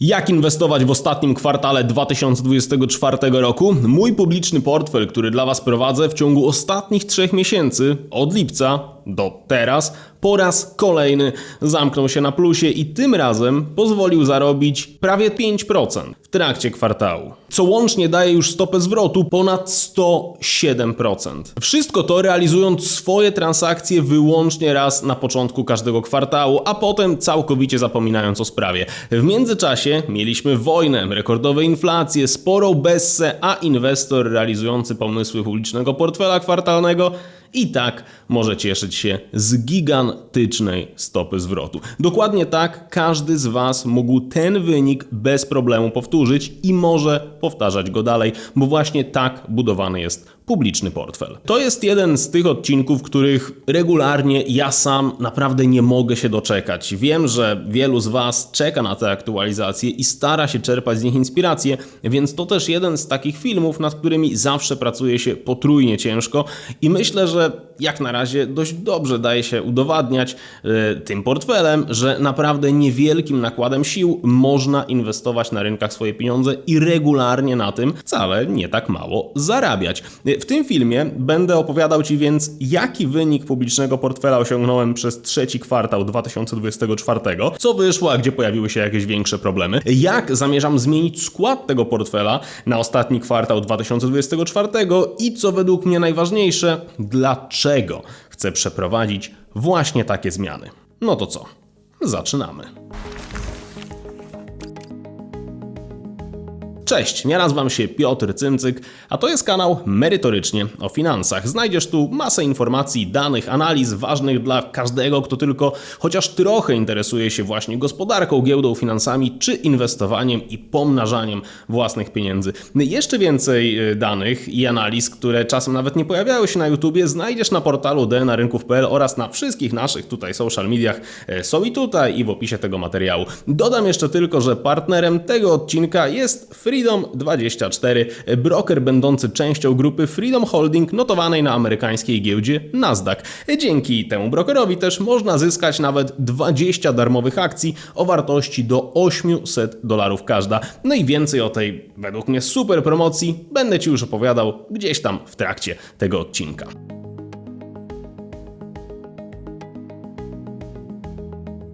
Jak inwestować w ostatnim kwartale 2024 roku? Mój publiczny portfel, który dla Was prowadzę w ciągu ostatnich trzech miesięcy, od lipca do teraz, po raz kolejny zamknął się na plusie i tym razem pozwolił zarobić prawie 5% w trakcie kwartału. Co łącznie daje już stopę zwrotu ponad 107%. Wszystko to realizując swoje transakcje wyłącznie raz na początku każdego kwartału, a potem całkowicie zapominając o sprawie. W międzyczasie mieliśmy wojnę, rekordowe inflacje, sporą bessę, a inwestor realizujący pomysły publicznego portfela kwartalnego i tak może cieszyć się z gigantycznej stopy zwrotu. Dokładnie tak każdy z Was mógł ten wynik bez problemu powtórzyć i może powtarzać go dalej, bo właśnie tak budowany jest publiczny portfel. To jest jeden z tych odcinków, których regularnie ja sam naprawdę nie mogę się doczekać. Wiem, że wielu z Was czeka na te aktualizacje i stara się czerpać z nich inspiracje, więc to też jeden z takich filmów, nad którymi zawsze pracuje się potrójnie ciężko i myślę, że jak na razie dość dobrze daje się udowadniać e, tym portfelem, że naprawdę niewielkim nakładem sił można inwestować na rynkach swoje pieniądze i regularnie na tym wcale nie tak mało zarabiać. W tym filmie będę opowiadał Ci więc, jaki wynik publicznego portfela osiągnąłem przez trzeci kwartał 2024, co wyszło, a gdzie pojawiły się jakieś większe problemy, jak zamierzam zmienić skład tego portfela na ostatni kwartał 2024 i co według mnie najważniejsze, dlaczego chcę przeprowadzić właśnie takie zmiany. No to co? Zaczynamy. Cześć, ja nazywam się Piotr Cymcyk, a to jest kanał Merytorycznie o Finansach. Znajdziesz tu masę informacji, danych, analiz ważnych dla każdego, kto tylko chociaż trochę interesuje się właśnie gospodarką, giełdą, finansami czy inwestowaniem i pomnażaniem własnych pieniędzy. Jeszcze więcej y, danych i analiz, które czasem nawet nie pojawiały się na YouTubie, znajdziesz na portalu dnarynków.pl oraz na wszystkich naszych tutaj social mediach. e, Są i tutaj i w opisie tego materiału. Dodam jeszcze tylko, że partnerem tego odcinka jest Freedom24, broker będący częścią grupy Freedom Holding notowanej na amerykańskiej giełdzie Nasdaq. Dzięki temu brokerowi też można zyskać nawet 20 darmowych akcji o wartości do 800 dolarów każda. No i więcej o tej według mnie super promocji będę Ci już opowiadał gdzieś tam w trakcie tego odcinka.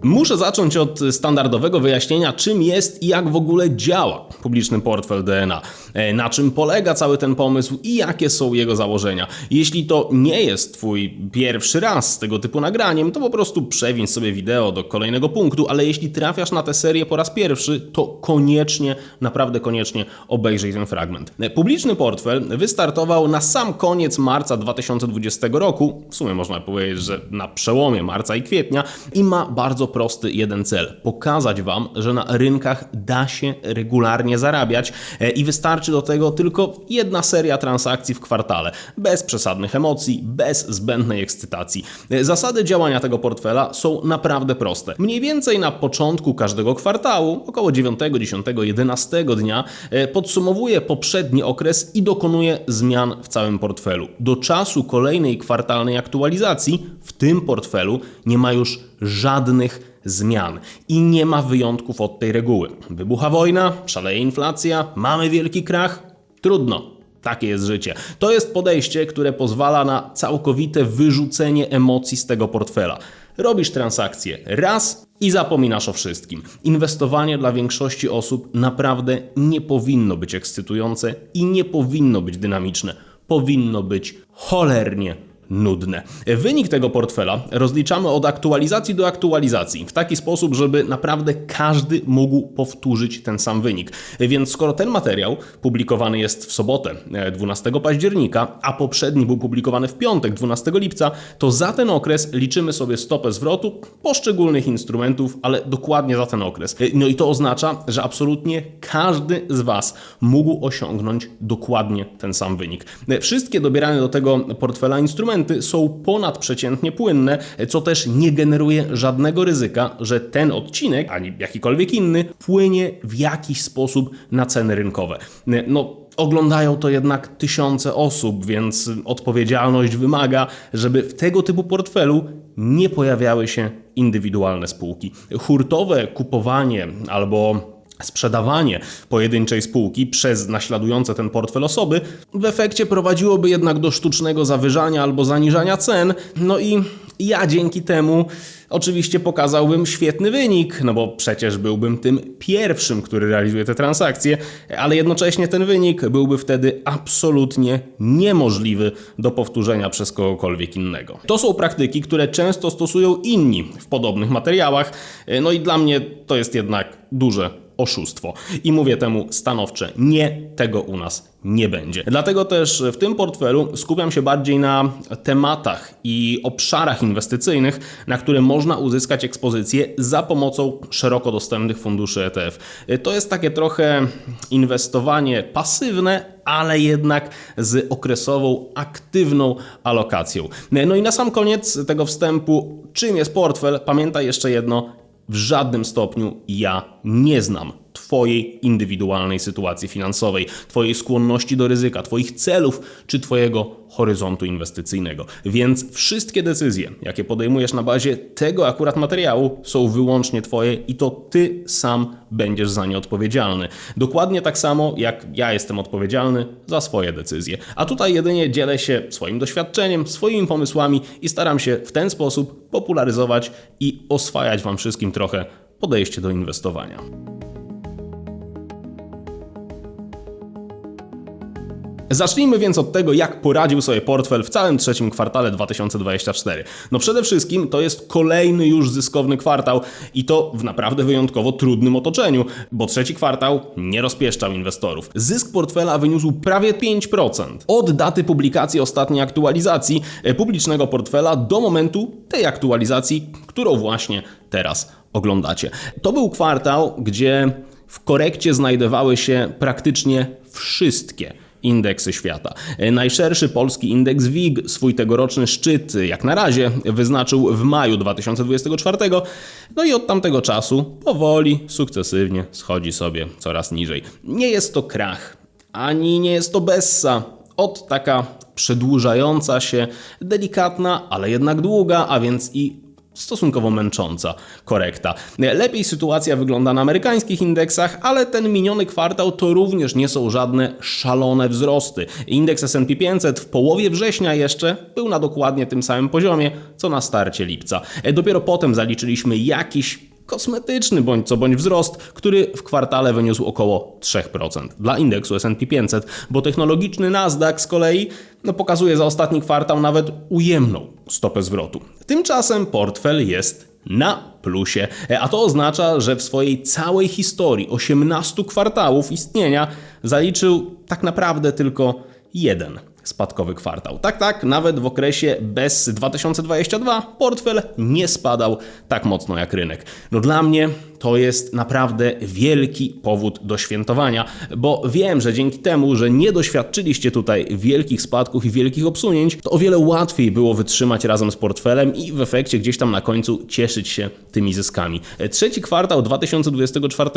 Muszę zacząć od standardowego wyjaśnienia, czym jest i jak w ogóle działa publiczny portfel DNA, e, na czym polega cały ten pomysł i jakie są jego założenia. Jeśli to nie jest Twój pierwszy raz z tego typu nagraniem, to po prostu przewiń sobie wideo do kolejnego punktu, ale jeśli trafiasz na tę serię po raz pierwszy, to koniecznie, naprawdę koniecznie obejrzyj ten fragment. E, Publiczny portfel wystartował na sam koniec marca 2020 roku, w sumie można powiedzieć, że na przełomie marca i kwietnia i ma bardzo prosty jeden cel. Pokazać Wam, że na rynkach da się regularnie zarabiać e, i wystarczy do tego tylko jedna seria transakcji w kwartale. Bez przesadnych emocji, bez zbędnej ekscytacji. E, Zasady działania tego portfela są naprawdę proste. Mniej więcej na początku każdego kwartału, około 9, 10, 11 dnia, e, podsumowuje poprzedni okres i dokonuje zmian w całym portfelu. Do czasu kolejnej kwartalnej aktualizacji w tym portfelu nie ma już żadnych zmian i nie ma wyjątków od tej reguły. Wybucha wojna, szaleje inflacja, mamy wielki krach? Trudno. Takie jest życie. To jest podejście, które pozwala na całkowite wyrzucenie emocji z tego portfela. Robisz transakcję raz i zapominasz o wszystkim. Inwestowanie dla większości osób naprawdę nie powinno być ekscytujące i nie powinno być dynamiczne. Powinno być cholernie nudne. Wynik tego portfela rozliczamy od aktualizacji do aktualizacji w taki sposób, żeby naprawdę każdy mógł powtórzyć ten sam wynik. Więc skoro ten materiał publikowany jest w sobotę e, 12 października, a poprzedni był publikowany w piątek 12 lipca, to za ten okres liczymy sobie stopę zwrotu poszczególnych instrumentów, ale dokładnie za ten okres. E, No i to oznacza, że absolutnie każdy z Was mógł osiągnąć dokładnie ten sam wynik. E, Wszystkie dobierane do tego portfela instrumenty są ponadprzeciętnie płynne, co też nie generuje żadnego ryzyka, że ten odcinek, ani jakikolwiek inny, wpłynie w jakiś sposób na ceny rynkowe. No, Oglądają to jednak tysiące osób, więc odpowiedzialność wymaga, żeby w tego typu portfelu nie pojawiały się indywidualne spółki. Hurtowe kupowanie albo sprzedawanie pojedynczej spółki przez naśladujące ten portfel osoby w efekcie prowadziłoby jednak do sztucznego zawyżania albo zaniżania cen. No i ja dzięki temu oczywiście pokazałbym świetny wynik, no bo przecież byłbym tym pierwszym, który realizuje te transakcje, ale jednocześnie ten wynik byłby wtedy absolutnie niemożliwy do powtórzenia przez kogokolwiek innego. To są praktyki, które często stosują inni w podobnych materiałach, no i dla mnie to jest jednak duże oszustwo. I mówię temu stanowcze, nie, tego u nas nie będzie. Dlatego też w tym portfelu skupiam się bardziej na tematach i obszarach inwestycyjnych, na które można uzyskać ekspozycję za pomocą szeroko dostępnych funduszy ETF. To jest takie trochę inwestowanie pasywne, ale jednak z okresową, aktywną alokacją. No i na sam koniec tego wstępu, czym jest portfel? Pamiętaj jeszcze jedno, w żadnym stopniu ja nie znam Twojej indywidualnej sytuacji finansowej, Twojej skłonności do ryzyka, Twoich celów czy Twojego horyzontu inwestycyjnego. Więc wszystkie decyzje, jakie podejmujesz na bazie tego akurat materiału, są wyłącznie Twoje i to Ty sam będziesz za nie odpowiedzialny. Dokładnie tak samo jak ja jestem odpowiedzialny za swoje decyzje. A tutaj jedynie dzielę się swoim doświadczeniem, swoimi pomysłami i staram się w ten sposób popularyzować i oswajać Wam wszystkim trochę podejście do inwestowania. Zacznijmy więc od tego, jak poradził sobie portfel w całym trzecim kwartale 2024. No przede wszystkim to jest kolejny już zyskowny kwartał i to w naprawdę wyjątkowo trudnym otoczeniu, bo trzeci kwartał nie rozpieszczał inwestorów. Zysk portfela wyniósł prawie 5%. Od daty publikacji ostatniej aktualizacji e, publicznego portfela do momentu tej aktualizacji, którą właśnie teraz oglądacie. To był kwartał, gdzie w korekcie znajdowały się praktycznie wszystkie indeksy świata. Najszerszy polski indeks WIG swój tegoroczny szczyt, jak na razie, wyznaczył w maju 2024, no i od tamtego czasu powoli, sukcesywnie schodzi sobie coraz niżej. Nie jest to krach, ani nie jest to bessa. Od taka przedłużająca się, delikatna, ale jednak długa, a więc i stosunkowo męcząca korekta. Lepiej sytuacja wygląda na amerykańskich indeksach, ale ten miniony kwartał to również nie są żadne szalone wzrosty. Indeks S&P 500 w połowie września jeszcze był na dokładnie tym samym poziomie, co na starcie lipca. Dopiero potem zaliczyliśmy jakiś kosmetyczny bądź co bądź wzrost, który w kwartale wyniósł około 3% dla indeksu S&P 500, bo technologiczny Nasdaq z kolei no, pokazuje za ostatni kwartał nawet ujemną stopę zwrotu. Tymczasem portfel jest na plusie, a to oznacza, że w swojej całej historii 18 kwartałów istnienia zaliczył tak naprawdę tylko jeden spadkowy kwartał. Tak, tak, nawet w okresie bez 2022 portfel nie spadał tak mocno jak rynek. No dla mnie to jest naprawdę wielki powód do świętowania, bo wiem, że dzięki temu, że nie doświadczyliście tutaj wielkich spadków i wielkich obsunięć, to o wiele łatwiej było wytrzymać razem z portfelem i w efekcie gdzieś tam na końcu cieszyć się tymi zyskami. Trzeci kwartał 2024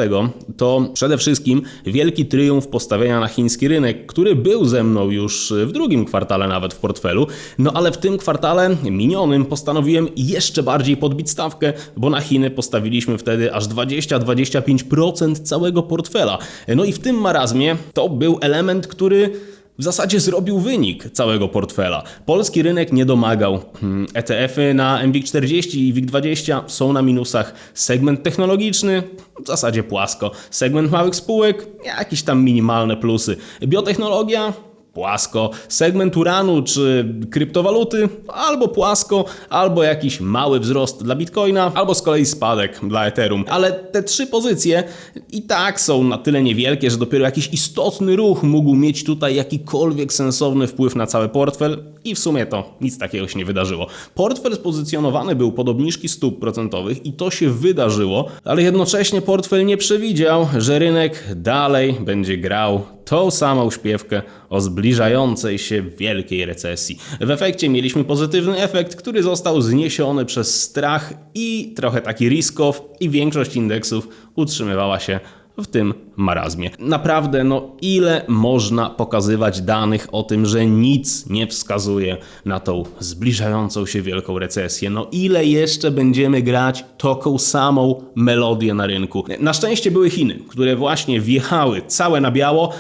to przede wszystkim wielki triumf postawienia na chiński rynek, który był ze mną już w drugim kwartale nawet w portfelu, no ale w tym kwartale minionym postanowiłem jeszcze bardziej podbić stawkę, bo na Chiny postawiliśmy wtedy aż 20-25% całego portfela. No i w tym marazmie to był element, który w zasadzie zrobił wynik całego portfela. Polski rynek nie domagał. Hmm, ETF-y na MWIG40 i WIG20 są na minusach. Segment technologiczny w zasadzie płasko. Segment małych spółek jakieś tam minimalne plusy. Biotechnologia płasko. Segment uranu czy kryptowaluty albo płasko, albo jakiś mały wzrost dla Bitcoina, albo z kolei spadek dla Ethereum. Ale te trzy pozycje i tak są na tyle niewielkie, że dopiero jakiś istotny ruch mógł mieć tutaj jakikolwiek sensowny wpływ na cały portfel i w sumie to nic takiego się nie wydarzyło. Portfel spozycjonowany był pod obniżki stóp procentowych i to się wydarzyło, ale jednocześnie portfel nie przewidział, że rynek dalej będzie grał tą samą śpiewkę o zbliżającej się wielkiej recesji. W efekcie mieliśmy pozytywny efekt, który został zniesiony przez strach i trochę taki risk-off i większość indeksów utrzymywała się w tym marazmie. Naprawdę, no ile można pokazywać danych o tym, że nic nie wskazuje na tą zbliżającą się wielką recesję? No ile jeszcze będziemy grać taką samą melodię na rynku? Na szczęście były Chiny, które właśnie wjechały całe na biało,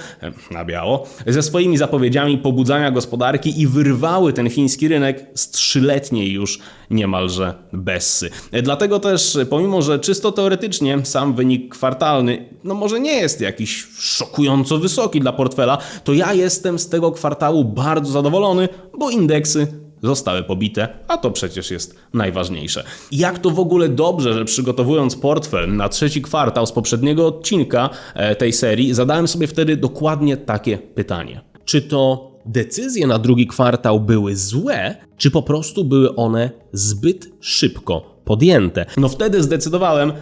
na biało, ze swoimi zapowiedziami pobudzania gospodarki i wyrwały ten chiński rynek z trzyletniej już niemalże bessy. Dlatego też, pomimo że czysto teoretycznie sam wynik kwartalny, no może nie jest jakiś szokująco wysoki dla portfela, to ja jestem z tego kwartału bardzo zadowolony, bo indeksy zostały pobite, a to przecież jest najważniejsze. Jak to w ogóle dobrze, że przygotowując portfel na trzeci kwartał z poprzedniego odcinka e, tej serii, zadałem sobie wtedy dokładnie takie pytanie. Czy to decyzje na drugi kwartał były złe, czy po prostu były one zbyt szybko podjęte? No wtedy zdecydowałem,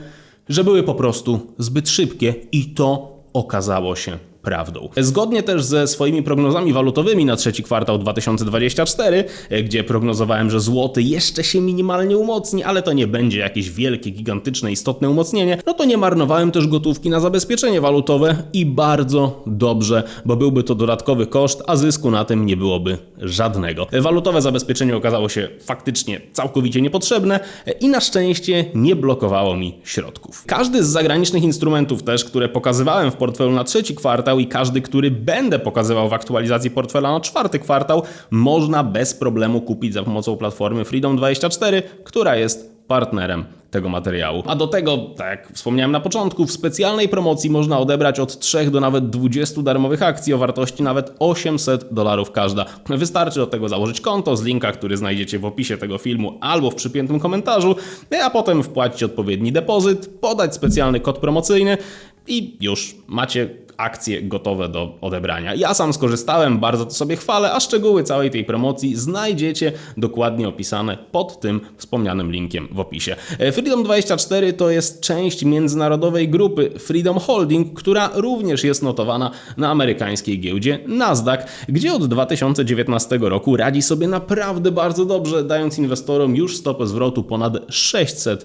że były po prostu zbyt szybkie i to okazało się prawdą. Zgodnie też ze swoimi prognozami walutowymi na trzeci kwartał 2024, e, gdzie prognozowałem, że złoty jeszcze się minimalnie umocni, ale to nie będzie jakieś wielkie, gigantyczne, istotne umocnienie, no to nie marnowałem też gotówki na zabezpieczenie walutowe i bardzo dobrze, bo byłby to dodatkowy koszt, a zysku na tym nie byłoby żadnego. Walutowe zabezpieczenie okazało się faktycznie całkowicie niepotrzebne e, i na szczęście nie blokowało mi środków. Każdy z zagranicznych instrumentów też, które pokazywałem w portfelu na trzeci kwartał i każdy, który będę pokazywał w aktualizacji portfela na czwarty kwartał, można bez problemu kupić za pomocą platformy Freedom24, która jest partnerem tego materiału. A do tego, tak jak wspomniałem na początku, w specjalnej promocji można odebrać od 3 do nawet 20 darmowych akcji o wartości nawet 800 dolarów każda. Wystarczy do tego założyć konto z linka, który znajdziecie w opisie tego filmu albo w przypiętym komentarzu, a potem wpłacić odpowiedni depozyt, podać specjalny kod promocyjny i już macie akcje gotowe do odebrania. Ja sam skorzystałem, bardzo to sobie chwalę, a szczegóły całej tej promocji znajdziecie dokładnie opisane pod tym wspomnianym linkiem w opisie. E, Freedom24 to jest część międzynarodowej grupy Freedom Holding, która również jest notowana na amerykańskiej giełdzie Nasdaq, gdzie od 2019 roku radzi sobie naprawdę bardzo dobrze, dając inwestorom już stopę zwrotu ponad 600%.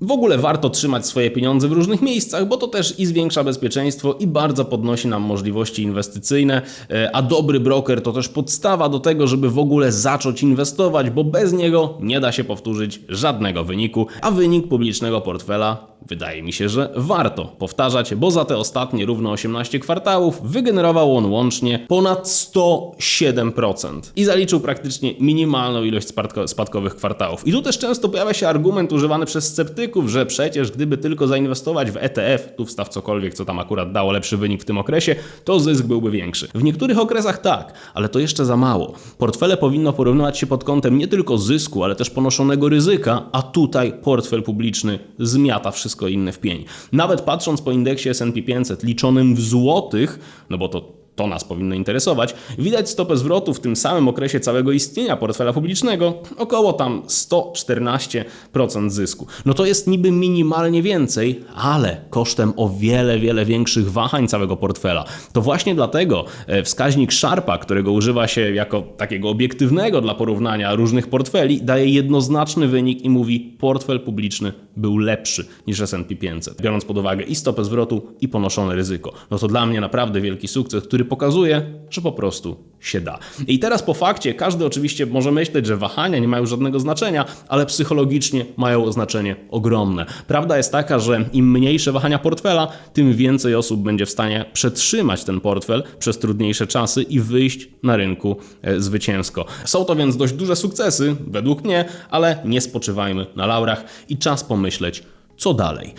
W ogóle warto trzymać swoje pieniądze w różnych miejscach, bo to też i zwiększa bezpieczeństwo i bardzo podnosi nam możliwości inwestycyjne, e, a dobry broker to też podstawa do tego, żeby w ogóle zacząć inwestować, bo bez niego nie da się powtórzyć żadnego wyniku, a wynik publicznego portfela wydaje mi się, że warto powtarzać, bo za te ostatnie równo 18 kwartałów wygenerował on łącznie ponad 107% i zaliczył praktycznie minimalną ilość spadko- spadkowych kwartałów. I tu też często pojawia się argument używany przez sceptyków, że przecież gdyby tylko zainwestować w ETF, tu wstaw cokolwiek, co tam akurat dało lepszy wynik w tym okresie, to zysk byłby większy. W niektórych okresach tak, ale to jeszcze za mało. Portfele powinno porównywać się pod kątem nie tylko zysku, ale też ponoszonego ryzyka, a tutaj portfel publiczny zmiata wszystko inne w pień. Nawet patrząc po indeksie S&P 500 liczonym w złotych, no bo to to nas powinno interesować, widać stopę zwrotu w tym samym okresie całego istnienia portfela publicznego około tam 114% zysku. No to jest niby minimalnie więcej, ale kosztem o wiele, wiele większych wahań całego portfela. To właśnie dlatego e, wskaźnik Sharpa, którego używa się jako takiego obiektywnego dla porównania różnych portfeli, daje jednoznaczny wynik i mówi portfel publiczny był lepszy niż S&P 500, biorąc pod uwagę i stopę zwrotu i ponoszone ryzyko. No to dla mnie naprawdę wielki sukces, który pokazuje, że po prostu się da. I teraz po fakcie każdy oczywiście może myśleć, że wahania nie mają żadnego znaczenia, ale psychologicznie mają znaczenie ogromne. Prawda jest taka, że im mniejsze wahania portfela, tym więcej osób będzie w stanie przetrzymać ten portfel przez trudniejsze czasy i wyjść na rynku e, zwycięsko. Są to więc dość duże sukcesy, według mnie, ale nie spoczywajmy na laurach i czas pomyśleć, co dalej.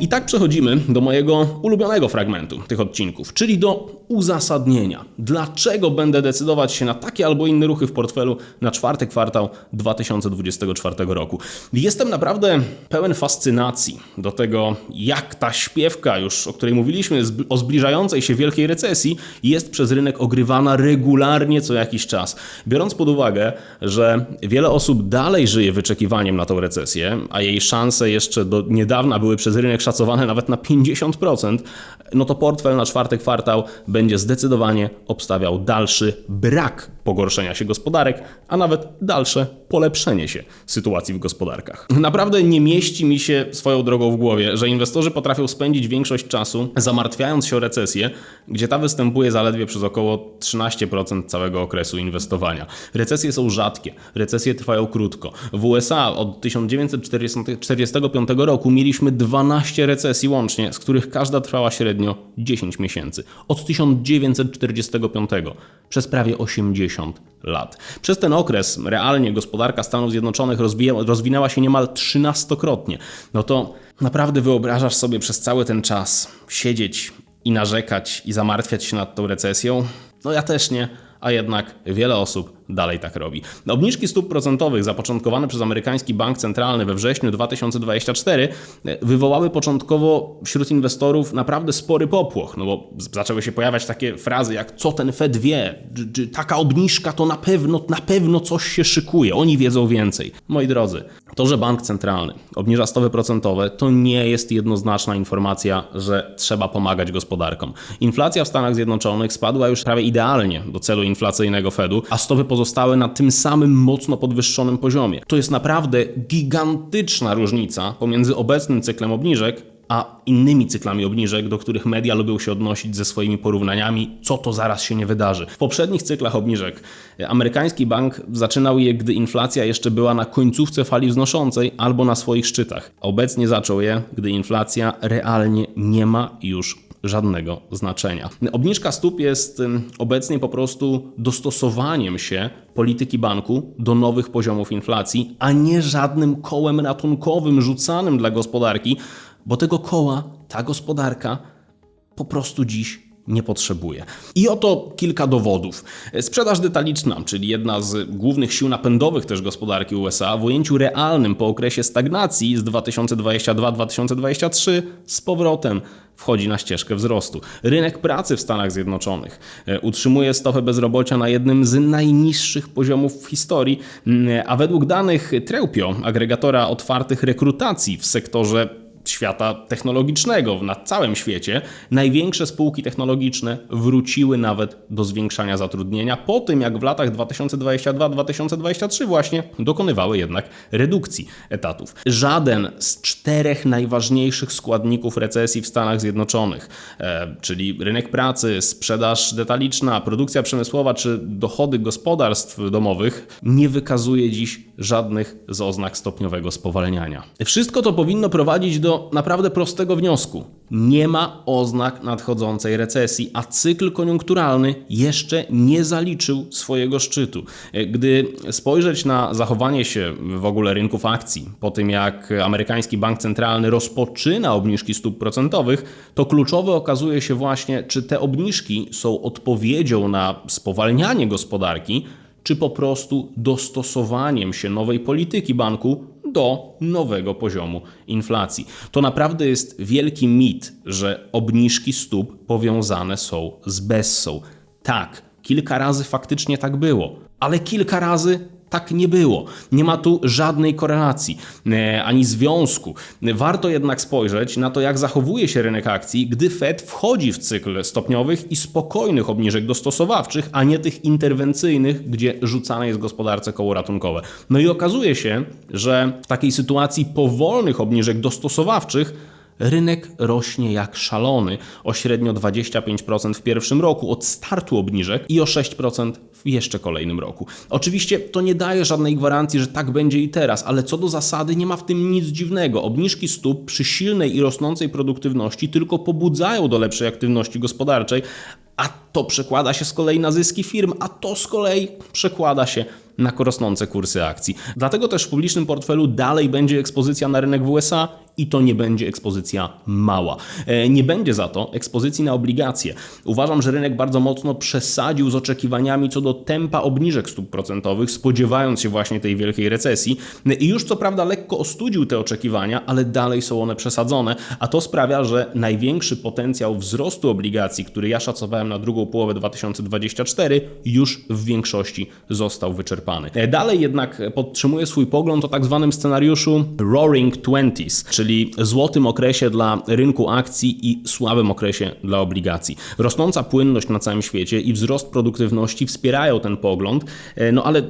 I tak przechodzimy do mojego ulubionego fragmentu tych odcinków, czyli do uzasadnienia. Dlaczego będę decydować się na takie albo inne ruchy w portfelu na czwarty kwartał 2024 roku? Jestem naprawdę pełen fascynacji do tego, jak ta śpiewka, już o której mówiliśmy, o zbliżającej się wielkiej recesji, jest przez rynek ogrywana regularnie co jakiś czas. Biorąc pod uwagę, że wiele osób dalej żyje wyczekiwaniem na tą recesję, a jej szanse jeszcze do niedawna były przez rynek szacowane nawet na 50%, no to portfel na czwarty kwartał będzie zdecydowanie obstawiał dalszy brak pogorszenia się gospodarek, a nawet dalsze polepszenie się sytuacji w gospodarkach. Naprawdę nie mieści mi się swoją drogą w głowie, że inwestorzy potrafią spędzić większość czasu zamartwiając się o recesję, gdzie ta występuje zaledwie przez około 13% całego okresu inwestowania. Recesje są rzadkie, recesje trwają krótko. W USA od 1945 roku mieliśmy 12 recesji łącznie, z których każda trwała średnio 10 miesięcy. Od 1945 przez prawie 80 lat. Przez ten okres realnie gospodarka Stanów Zjednoczonych rozwinęła się niemal 13-krotnie. No to naprawdę wyobrażasz sobie przez cały ten czas siedzieć i narzekać i zamartwiać się nad tą recesją? No ja też nie, a jednak wiele osób dalej tak robi. Obniżki stóp procentowych zapoczątkowane przez amerykański bank centralny we wrześniu 2024 wywołały początkowo wśród inwestorów naprawdę spory popłoch, no bo zaczęły się pojawiać takie frazy jak co ten Fed wie, czy, czy taka obniżka to na pewno, na pewno coś się szykuje, oni wiedzą więcej. Moi drodzy, to, że bank centralny obniża stopy procentowe, to nie jest jednoznaczna informacja, że trzeba pomagać gospodarkom. Inflacja w Stanach Zjednoczonych spadła już prawie idealnie do celu inflacyjnego Fedu, a stopy pozostały na tym samym mocno podwyższonym poziomie. To jest naprawdę gigantyczna różnica pomiędzy obecnym cyklem obniżek a innymi cyklami obniżek, do których media lubią się odnosić ze swoimi porównaniami, co to zaraz się nie wydarzy. W poprzednich cyklach obniżek amerykański bank zaczynał je, gdy inflacja jeszcze była na końcówce fali wznoszącej albo na swoich szczytach. Obecnie zaczął je, gdy inflacja realnie nie ma już żadnego znaczenia. Obniżka stóp jest obecnie po prostu dostosowaniem się polityki banku do nowych poziomów inflacji, a nie żadnym kołem ratunkowym rzucanym dla gospodarki, bo tego koła ta gospodarka po prostu dziś nie potrzebuje. I oto kilka dowodów. Sprzedaż detaliczna, czyli jedna z głównych sił napędowych też gospodarki USA, w ujęciu realnym po okresie stagnacji z 2022-2023 z powrotem wchodzi na ścieżkę wzrostu. Rynek pracy w Stanach Zjednoczonych e, utrzymuje stopę bezrobocia na jednym z najniższych poziomów w historii, mm, a według danych Treupio, agregatora otwartych rekrutacji w sektorze świata technologicznego na całym świecie, największe spółki technologiczne wróciły nawet do zwiększania zatrudnienia po tym, jak w latach 2022-2023 właśnie dokonywały jednak redukcji etatów. Żaden z czterech najważniejszych składników recesji w Stanach Zjednoczonych, e, czyli rynek pracy, sprzedaż detaliczna, produkcja przemysłowa czy dochody gospodarstw domowych, nie wykazuje dziś żadnych z oznak stopniowego spowalniania. Wszystko to powinno prowadzić do naprawdę prostego wniosku. Nie ma oznak nadchodzącej recesji, a cykl koniunkturalny jeszcze nie zaliczył swojego szczytu. Gdy spojrzeć na zachowanie się w ogóle rynków akcji po tym, jak amerykański bank centralny rozpoczyna obniżki stóp procentowych, to kluczowe okazuje się właśnie, czy te obniżki są odpowiedzią na spowalnianie gospodarki, czy po prostu dostosowaniem się nowej polityki banku do nowego poziomu inflacji. To naprawdę jest wielki mit, że obniżki stóp powiązane są z bessą. Tak, kilka razy faktycznie tak było, ale kilka razy tak nie było. Nie ma tu żadnej korelacji e, ani związku. Warto jednak spojrzeć na to, jak zachowuje się rynek akcji, gdy Fed wchodzi w cykl stopniowych i spokojnych obniżek dostosowawczych, a nie tych interwencyjnych, gdzie rzucane jest gospodarce koło ratunkowe. No i okazuje się, że w takiej sytuacji powolnych obniżek dostosowawczych rynek rośnie jak szalony, o średnio 25% w pierwszym roku od startu obniżek i o 6% w jeszcze kolejnym roku. Oczywiście to nie daje żadnej gwarancji, że tak będzie i teraz, ale co do zasady nie ma w tym nic dziwnego. Obniżki stóp przy silnej i rosnącej produktywności tylko pobudzają do lepszej aktywności gospodarczej, a to przekłada się z kolei na zyski firm, a to z kolei przekłada się na rosnące kursy akcji. Dlatego też w publicznym portfelu dalej będzie ekspozycja na rynek w USA i to nie będzie ekspozycja mała. E, nie będzie za to ekspozycji na obligacje. Uważam, że rynek bardzo mocno przesadził z oczekiwaniami co do tempa obniżek stóp procentowych, spodziewając się właśnie tej wielkiej recesji e, i już co prawda lekko ostudził te oczekiwania, ale dalej są one przesadzone, a to sprawia, że największy potencjał wzrostu obligacji, który ja szacowałem na drugą połowę 2024, już w większości został wyczerpany. E, dalej jednak podtrzymuję swój pogląd o tak zwanym scenariuszu Roaring Twenties, czyli czyli złotym okresie dla rynku akcji i słabym okresie dla obligacji. Rosnąca płynność na całym świecie i wzrost produktywności wspierają ten pogląd, e, no ale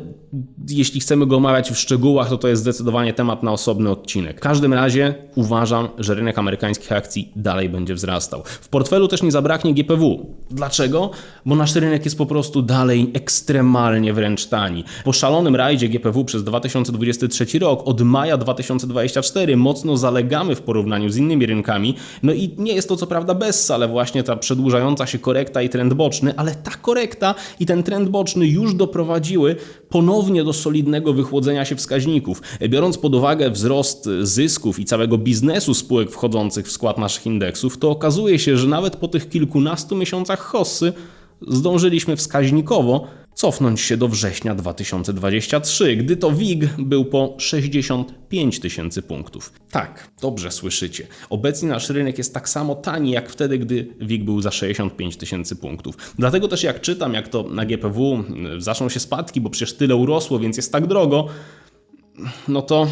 jeśli chcemy go omawiać w szczegółach, to to jest zdecydowanie temat na osobny odcinek. W każdym razie uważam, że rynek amerykańskich akcji dalej będzie wzrastał. W portfelu też nie zabraknie GPW. Dlaczego? Bo nasz rynek jest po prostu dalej ekstremalnie wręcz tani. Po szalonym rajdzie GPW przez 2023 rok od maja 2024 mocno zalegamy w porównaniu z innymi rynkami. No i nie jest to co prawda bez, ale właśnie ta przedłużająca się korekta i trend boczny, ale ta korekta i ten trend boczny już doprowadziły ponownie do solidnego wychłodzenia się wskaźników. Biorąc pod uwagę wzrost zysków i całego biznesu spółek wchodzących w skład naszych indeksów, to okazuje się, że nawet po tych kilkunastu miesiącach hossy zdążyliśmy wskaźnikowo cofnąć się do września 2023, gdy to WIG był po 65 tysięcy punktów. Tak, dobrze słyszycie. Obecnie nasz rynek jest tak samo tani jak wtedy, gdy WIG był za 65 tysięcy punktów. Dlatego też jak czytam, jak to na GPW zaczną się spadki, bo przecież tyle urosło, więc jest tak drogo, no to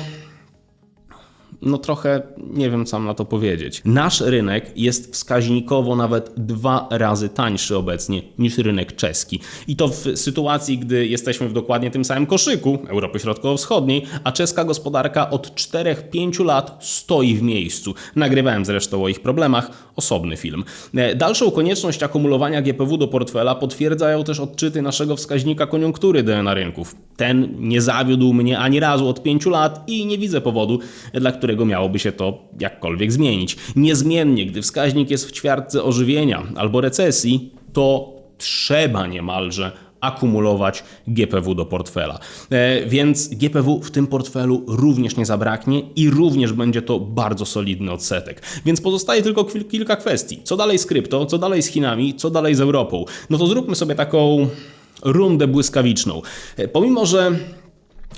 no trochę nie wiem, co mam na to powiedzieć. Nasz rynek jest wskaźnikowo nawet dwa razy tańszy obecnie niż rynek czeski. I to w sytuacji, gdy jesteśmy w dokładnie tym samym koszyku Europy Środkowo-Wschodniej, a czeska gospodarka od 4-5 lat stoi w miejscu. Nagrywałem zresztą o ich problemach osobny film. E, dalszą konieczność akumulowania GPW do portfela potwierdzają też odczyty naszego wskaźnika koniunktury DNA rynków. Ten nie zawiódł mnie ani razu od 5 lat i nie widzę powodu, dla którego którego miałoby się to jakkolwiek zmienić. Niezmiennie, gdy wskaźnik jest w ćwiartce ożywienia albo recesji, to trzeba niemalże akumulować GPW do portfela. E, więc GPW w tym portfelu również nie zabraknie i również będzie to bardzo solidny odsetek. Więc pozostaje tylko kilka kwestii. Co dalej z krypto, co dalej z Chinami, co dalej z Europą? No to zróbmy sobie taką rundę błyskawiczną. E, pomimo, że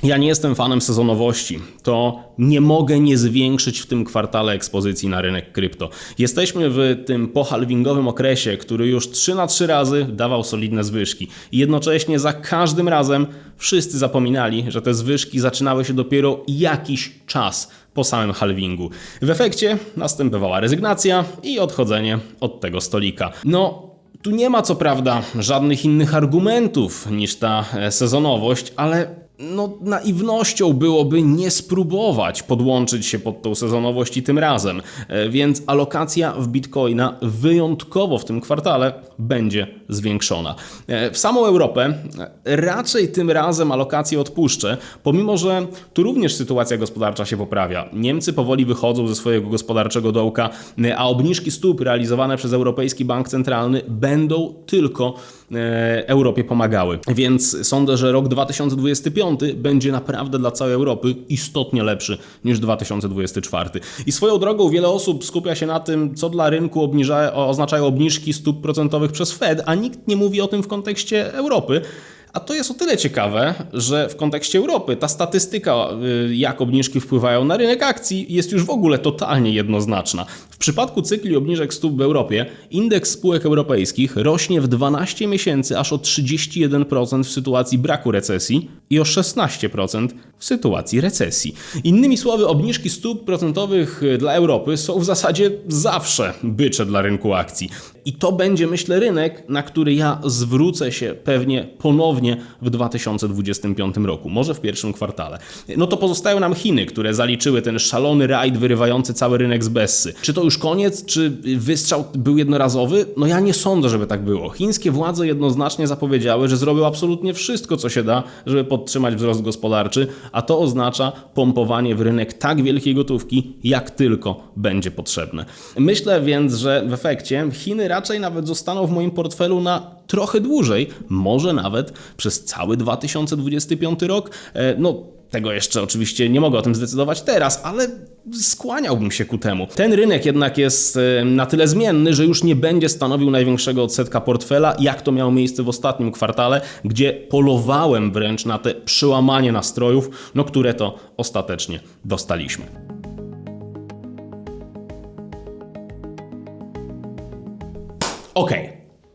ja nie jestem fanem sezonowości, to nie mogę nie zwiększyć w tym kwartale ekspozycji na rynek krypto. Jesteśmy w tym pohalwingowym okresie, który już 3 na 3 razy dawał solidne zwyżki. I jednocześnie za każdym razem wszyscy zapominali, że te zwyżki zaczynały się dopiero jakiś czas po samym halvingu. W efekcie następowała rezygnacja i odchodzenie od tego stolika. No, tu nie ma co prawda żadnych innych argumentów niż ta sezonowość, ale no, naiwnością byłoby nie spróbować podłączyć się pod tą sezonowość i tym razem. E, więc alokacja w bitcoina wyjątkowo w tym kwartale będzie zwiększona. E, w samą Europę e, raczej tym razem alokację odpuszczę, pomimo że tu również sytuacja gospodarcza się poprawia. Niemcy powoli wychodzą ze swojego gospodarczego dołka, a obniżki stóp realizowane przez Europejski Bank Centralny będą tylko Europie pomagały. Więc sądzę, że rok 2025 będzie naprawdę dla całej Europy istotnie lepszy niż 2024. I swoją drogą wiele osób skupia się na tym, co dla rynku obniża, oznaczają obniżki stóp procentowych przez Fed, a nikt nie mówi o tym w kontekście Europy. A to jest o tyle ciekawe, że w kontekście Europy ta statystyka, y, jak obniżki wpływają na rynek akcji, jest już w ogóle totalnie jednoznaczna. W przypadku cykli obniżek stóp w Europie, indeks spółek europejskich rośnie w 12 miesięcy aż o 31% w sytuacji braku recesji i o 16% w sytuacji recesji. Innymi słowy, obniżki stóp procentowych dla Europy są w zasadzie zawsze bycze dla rynku akcji. I to będzie, myślę, rynek, na który ja zwrócę się pewnie ponownie w 2025 roku, może w pierwszym kwartale. No to pozostają nam Chiny, które zaliczyły ten szalony rajd wyrywający cały rynek z Bessy. Czy to już koniec, czy wystrzał był jednorazowy? No ja nie sądzę, żeby tak było. Chińskie władze jednoznacznie zapowiedziały, że zrobią absolutnie wszystko, co się da, żeby podtrzymać wzrost gospodarczy, a to oznacza pompowanie w rynek tak wielkiej gotówki, jak tylko będzie potrzebne. Myślę więc, że w efekcie Chiny raczej nawet zostaną w moim portfelu na trochę dłużej, może nawet przez cały 2025 rok. E, no, tego jeszcze oczywiście nie mogę o tym zdecydować teraz, ale skłaniałbym się ku temu. Ten rynek jednak jest e, na tyle zmienny, że już nie będzie stanowił największego odsetka portfela, jak to miało miejsce w ostatnim kwartale, gdzie polowałem wręcz na te przełamanie nastrojów, no które to ostatecznie dostaliśmy. Ok,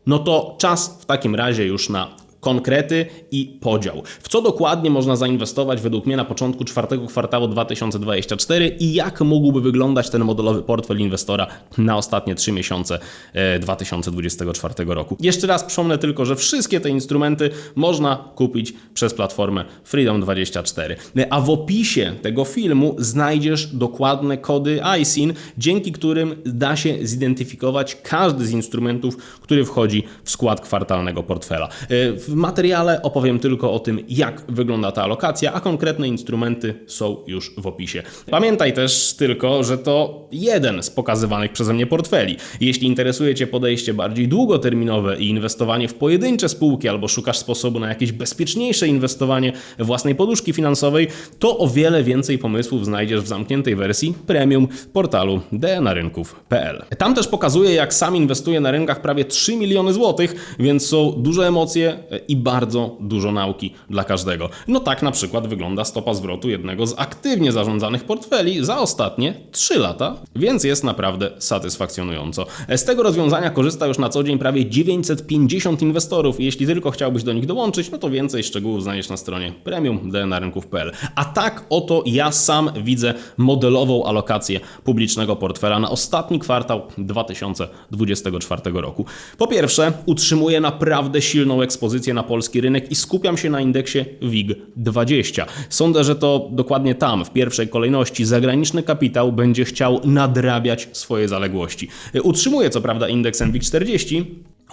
no to czas w takim razie już na konkrety i podział. W co dokładnie można zainwestować według mnie na początku czwartego kwartału 2024 i jak mógłby wyglądać ten modelowy portfel inwestora na ostatnie 3 miesiące e, 2024 roku. Jeszcze raz przypomnę tylko, że wszystkie te instrumenty można kupić przez platformę Freedom24. A w opisie tego filmu znajdziesz dokładne kody ISIN, dzięki którym da się zidentyfikować każdy z instrumentów, który wchodzi w skład kwartalnego portfela. E, W materiale opowiem tylko o tym, jak wygląda ta alokacja, a konkretne instrumenty są już w opisie. Pamiętaj też tylko, że to jeden z pokazywanych przeze mnie portfeli. Jeśli interesuje Cię podejście bardziej długoterminowe i inwestowanie w pojedyncze spółki, albo szukasz sposobu na jakieś bezpieczniejsze inwestowanie własnej poduszki finansowej, to o wiele więcej pomysłów znajdziesz w zamkniętej wersji premium portalu dnarynków.pl. Tam też pokazuję, jak sam inwestuję na rynkach prawie 3 miliony złotych, więc są duże emocje i bardzo dużo nauki dla każdego. No tak na przykład wygląda stopa zwrotu jednego z aktywnie zarządzanych portfeli za ostatnie 3 lata, więc jest naprawdę satysfakcjonująco. Z tego rozwiązania korzysta już na co dzień prawie 950 inwestorów jeśli tylko chciałbyś do nich dołączyć, no to więcej szczegółów znajdziesz na stronie premium.dnarynków.pl. A tak oto ja sam widzę modelową alokację publicznego portfela na ostatni kwartał 2024 roku. Po pierwsze, utrzymuję naprawdę silną ekspozycję na polski rynek i skupiam się na indeksie WIG20. Sądzę, że to dokładnie tam, w pierwszej kolejności, zagraniczny kapitał będzie chciał nadrabiać swoje zaległości. Utrzymuję co prawda indeksem WIG40,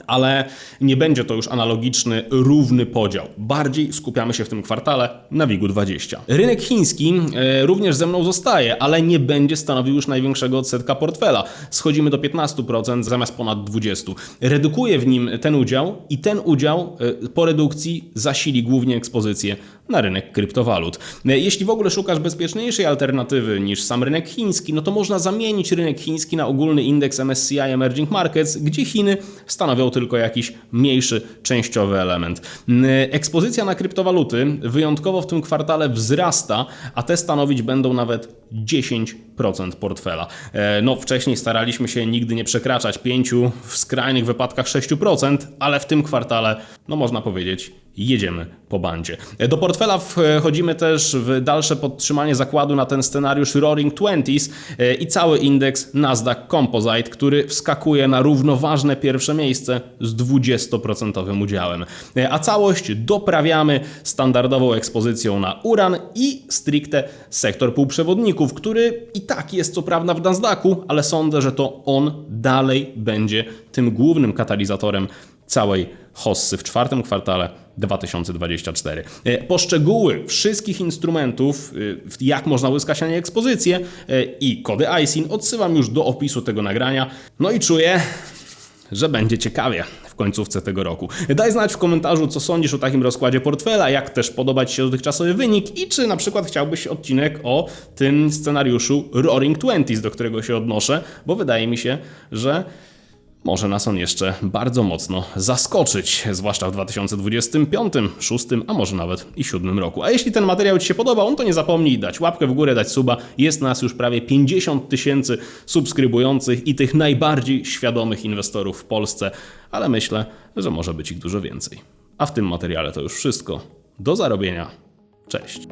ale nie będzie to już analogiczny, równy podział. Bardziej skupiamy się w tym kwartale na WIG-20. Rynek chiński e, również ze mną zostaje, ale nie będzie stanowił już największego odsetka portfela. Schodzimy do 15% zamiast ponad 20%. Redukuje w nim ten udział i ten udział e, po redukcji zasili głównie ekspozycję na rynek kryptowalut. Jeśli w ogóle szukasz bezpieczniejszej alternatywy niż sam rynek chiński, no to można zamienić rynek chiński na ogólny indeks MSCI Emerging Markets, gdzie Chiny stanowią tylko jakiś mniejszy, częściowy element. Ekspozycja na kryptowaluty wyjątkowo w tym kwartale wzrasta, a te stanowić będą nawet 10% portfela. No, wcześniej staraliśmy się nigdy nie przekraczać 5, w skrajnych wypadkach 6%, ale w tym kwartale, no można powiedzieć, jedziemy po bandzie. Do portfela wchodzimy też w dalsze podtrzymanie zakładu na ten scenariusz Roaring Twenties e, i cały indeks Nasdaq Composite, który wskakuje na równoważne pierwsze miejsce z 20% udziałem. E, A całość doprawiamy standardową ekspozycją na uran i stricte sektor półprzewodników, który i tak jest co prawda w Nasdaqu, ale sądzę, że to on dalej będzie tym głównym katalizatorem całej hossy w czwartym kwartale 2024. E, Poszczegóły wszystkich instrumentów, e, jak można uzyskać na nie ekspozycję e, i kody ISIN odsyłam już do opisu tego nagrania. No i czuję, że będzie ciekawie w końcówce tego roku. Daj znać w komentarzu, co sądzisz o takim rozkładzie portfela, jak też podoba Ci się dotychczasowy wynik i czy na przykład chciałbyś odcinek o tym scenariuszu Roaring Twenties, do którego się odnoszę, bo wydaje mi się, że może nas on jeszcze bardzo mocno zaskoczyć, zwłaszcza w 2025, 2026, a może nawet i 2027 roku. A jeśli ten materiał Ci się podobał, no to nie zapomnij dać łapkę w górę, dać suba. Jest nas już prawie 50 tysięcy subskrybujących i tych najbardziej świadomych inwestorów w Polsce, ale myślę, że może być ich dużo więcej. A w tym materiale to już wszystko. Do zarobienia. Cześć.